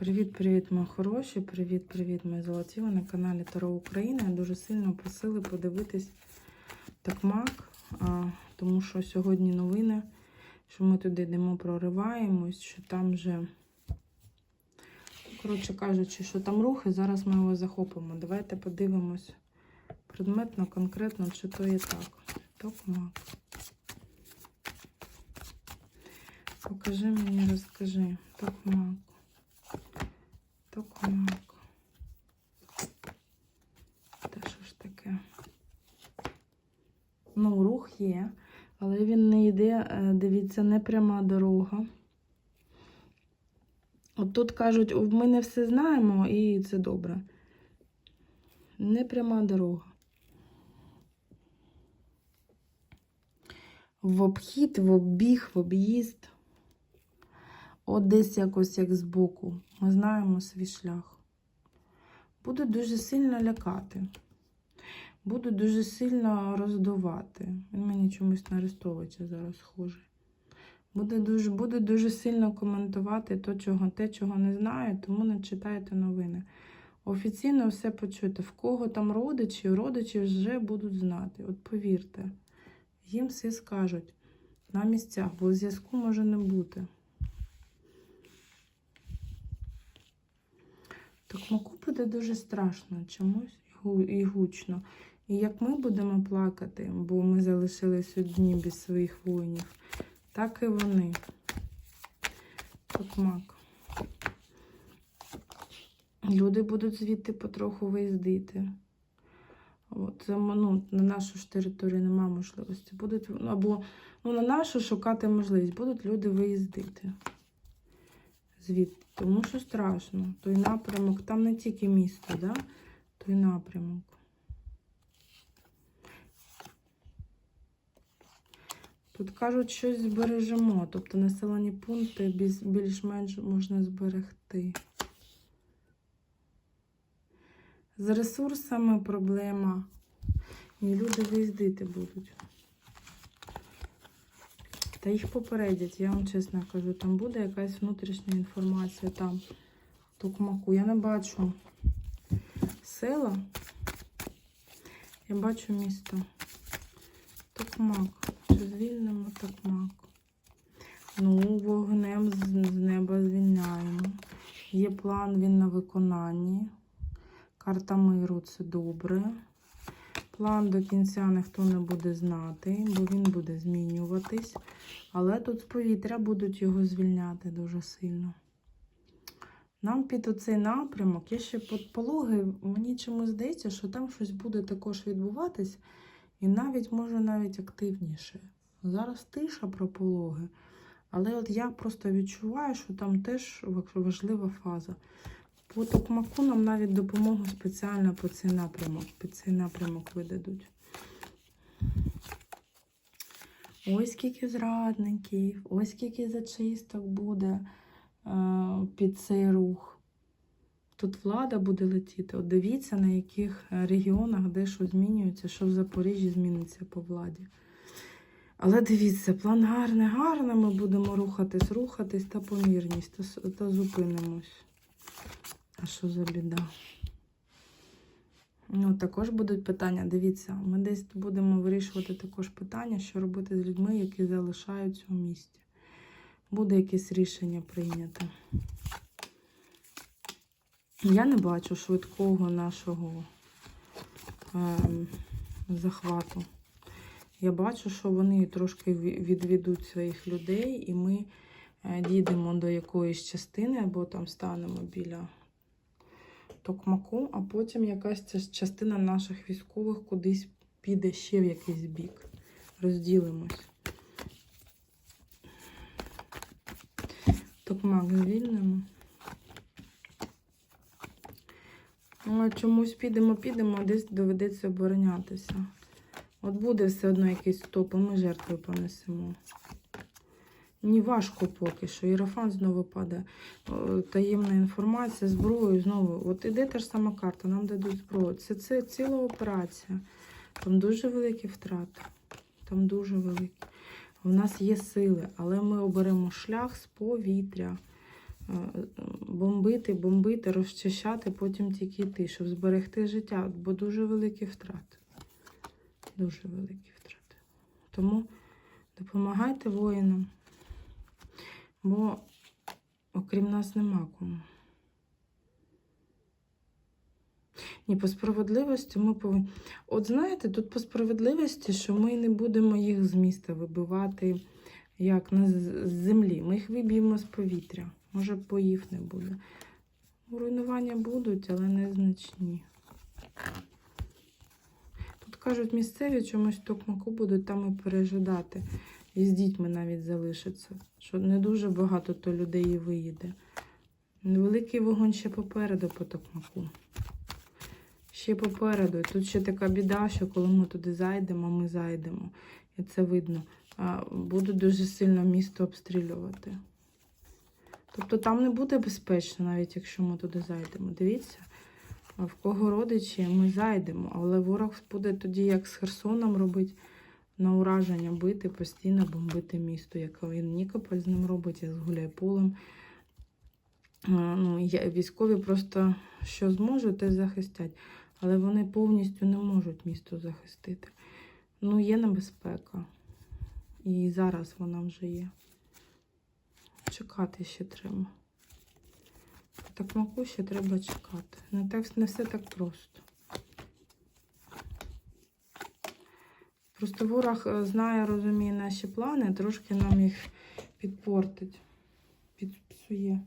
Привіт-привіт, мої хороші! Привіт-привіт, мої золоті! Ви на каналі Таро Україна. Дуже сильно просили подивитись такмак, тому що сьогодні новини, що ми туди йдемо, прориваємось, що там вже, коротше кажучи, що там рухи, зараз ми його захопимо. Давайте подивимось предметно, конкретно, чи то є так. Токмак. Покажи мені, розкажи. Токмак. Токмак. Та що ж таке? Ну, рух є, але він не йде, е, дивіться, не пряма дорога. От тут кажуть, ми не все знаємо, і це добре. Не пряма дорога. В обхід, в обіг, в об'їзд. От десь якось як збоку. Ми знаємо свій шлях. Буду дуже сильно лякати. Буду дуже сильно роздувати. Він мені чомусь на Арестовича зараз схожий. Буду дуже, буду дуже сильно коментувати то, чого, те, чого не знаю, тому не читайте новини. Офіційно все почуєте. В кого там родичі, родичі вже будуть знати. От повірте, їм все скажуть на місцях, бо зв'язку може не бути. Токмаку буде дуже страшно чомусь і гучно. І як ми будемо плакати, бо ми залишились одні без своїх воїнів, так і вони. Токмак. Люди будуть звідти потроху виїздити. От, ну, на нашу ж територію немає можливості. Будуть, ну, або ну, на нашу шукати можливість. Будуть люди виїздити звідти. Тому що страшно. Той напрямок, там не тільки місто, да? той напрямок. Тут кажуть, щось збережемо, тобто населені пункти більш- більш-менш можна зберегти. З ресурсами проблема. І люди виїздити будуть. Та їх попередять, я вам чесно кажу, там буде якась внутрішня інформація там Токмаку. Я не бачу села, я бачу місто. Токмак. Чи звільнимо Токмак? Ну, вогнем з неба звільняємо. Є план, він на виконанні. Карта миру це добре. План до кінця ніхто не буде знати, бо він буде змінюватись. Але тут з повітря будуть його звільняти дуже сильно. Нам під оцей напрямок, я ще під пологи, мені чомусь здається, що там щось буде також відбуватись, і навіть може навіть активніше. Зараз тиша про пологи. Але от я просто відчуваю, що там теж важлива фаза. По токмаку нам навіть допомогу спеціально по цей напрямок, під цей напрямок видадуть. Ось скільки зрадників, ось скільки зачисток буде е, під цей рух. Тут влада буде летіти. От дивіться, на яких регіонах де що змінюється, що в Запоріжжі зміниться по владі. Але дивіться, план гарний, гарно ми будемо рухатись, рухатись та помірність, та, та зупинимось. А що за біда? Ну, також будуть питання. Дивіться, ми десь будемо вирішувати також питання, що робити з людьми, які залишаються у місті. Буде якесь рішення прийнято. Я не бачу швидкого нашого ем, захвату. Я бачу, що вони трошки ві- відведуть своїх людей, і ми е, дійдемо до якоїсь частини, або там станемо біля токмаку, а потім якась ця частина наших військових кудись піде ще в якийсь бік. Розділимось. Токмак звільнимо. Ну, а чомусь підемо, підемо, а десь доведеться оборонятися. От буде все одно якийсь стоп, і ми жертви понесемо. Мені важко поки що. Іерофан знову падає. Таємна інформація, зброю знову. От іде та ж сама карта, нам дадуть зброю. Це, це ціла операція. Там дуже великі втрати. Там дуже великі. У нас є сили, але ми оберемо шлях з повітря. е, бомбити, бомбити, розчищати, потім тільки йти, щоб зберегти життя, бо дуже великі втрати. Дуже великі втрати. Тому допомагайте воїнам, бо окрім нас нема кому. Ні, по справедливості ми повинні. От знаєте, тут по справедливості, що ми не будемо їх з міста вибивати як на з землі. Ми їх виб'ємо з повітря. Може, боїв не буде. Руйнування будуть, але незначні. Тут кажуть, місцеві чомусь Токмаку будуть там і пережидати. І з дітьми навіть залишаться. Що не дуже багато то людей виїде. Невеликий вогонь ще попереду по Токмаку. Ще попереду. Тут ще така біда, що коли ми туди зайдемо, ми зайдемо. І це видно. А, Будуть дуже сильно місто обстрілювати. Тобто там не буде безпечно, навіть якщо ми туди зайдемо. Дивіться, в кого родичі, ми зайдемо. Але ворог буде тоді, як з Херсоном робить, на ураження бити, постійно бомбити місто, як він Нікополь з ним робить, як з Гуляйполем. Ну, військові просто що зможуть, те захистять. Але вони повністю не можуть місто захистити. Ну, є небезпека. І зараз вона вже є. Чекати ще треба. По такмаку ще треба чекати. Не, так, не все так просто. Просто ворог е, знає, розуміє наші плани, трошки нам їх підпортить, підпсує.